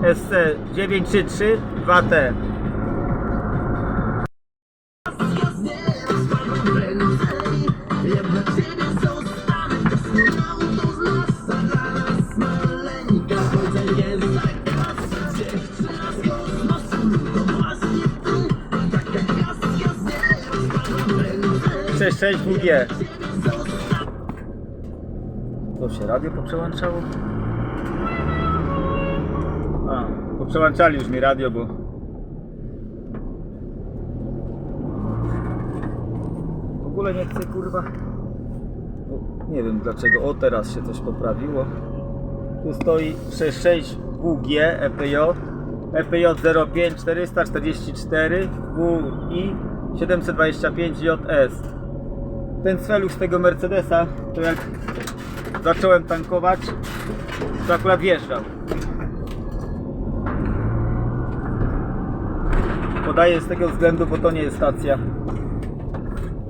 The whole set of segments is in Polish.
SC 933 2T. Sześć, sześć WG. To się radio poprzełączało? A, poprzełączali już mi radio, bo... W ogóle nie chcę, kurwa... No, nie wiem dlaczego. O, teraz się coś poprawiło. Tu stoi 66 WG EPJ EPJ 05 444 WI 725 JS ten celuch z tego Mercedesa to jak zacząłem tankować to akurat wjeżdżał podaję z tego względu, bo to nie jest stacja.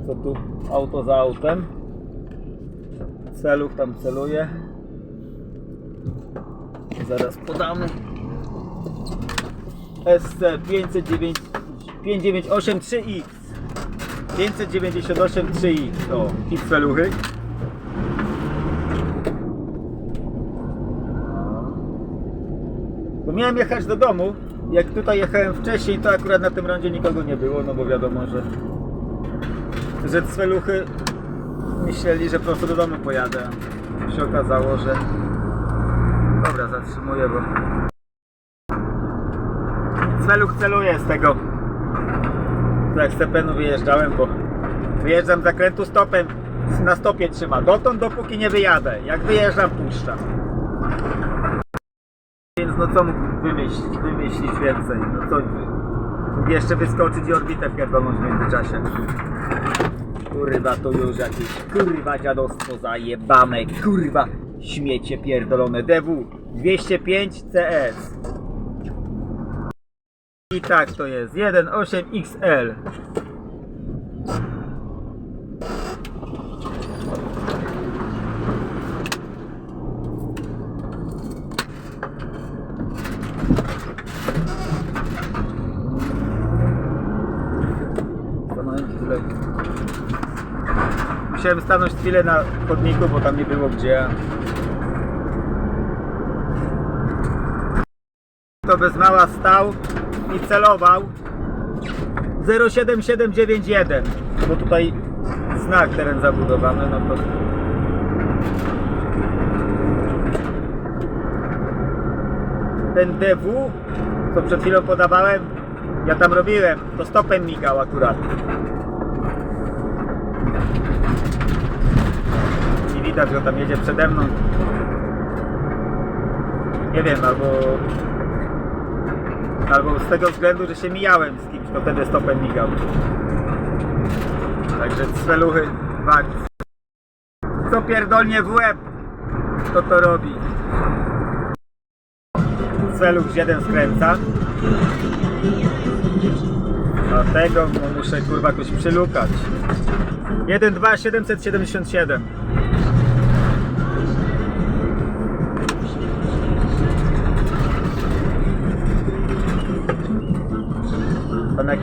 Co tu? Auto za autem. Celuch tam celuje. Zaraz podamy. SC 509 598 3X 598 3X to X feluchy bo miałem jechać do domu jak tutaj jechałem wcześniej to akurat na tym rondzie nikogo nie było no bo wiadomo, że że cweluchy myśleli, że prosto do domu pojadę się okazało, że dobra zatrzymuję, bo Celuch celuje z tego jak z Cepenu wyjeżdżałem, bo wyjeżdżam z zakrętu stopem na stopie trzyma. Dotąd dopóki nie wyjadę. Jak wyjeżdżam puszczam. Więc no co mógł wymyślić, wymyślić więcej? No co mógł jeszcze wyskoczyć i orbitę pierdolnąć w międzyczasie. Kurwa to już jakieś kurwa dziadostwo zajebane, kurwa śmiecie pierdolone. DW 205 CS. I tak to jest 1.8XL. Stanąłem chwilę. Musiałem stanąć chwilę na chodniku, bo tam nie było gdzie. To bez mała stał i celował. 07791 bo tutaj znak teren zabudowany no to ten DW co przed chwilą podawałem ja tam robiłem. To stopem migał akurat widać że tam jedzie przede mną nie wiem albo Albo z tego względu, że się mijałem z kimś, to wtedy stopem migał. Także cweluchy wak. Co pierdolnie w łeb, to to robi. Cweluch 7 skręca. Dlatego no, muszę kurwa jakoś przylukać. 1, 2, 777.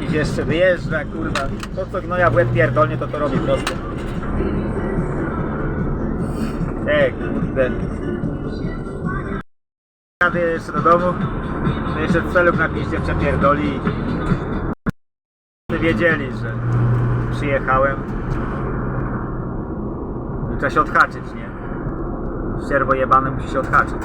jakiś jeszcze wyjeżdża, kurwa. To co gnoja w łeb pierdolnie, to to robi prosto. Ej, kurde. Jadę jeszcze do domu. To jeszcze celów na piździe przepierdoli. Wiedzieli, że przyjechałem. Trzeba się odhaczyć, nie? Ścierwo jebane musi się odhaczyć.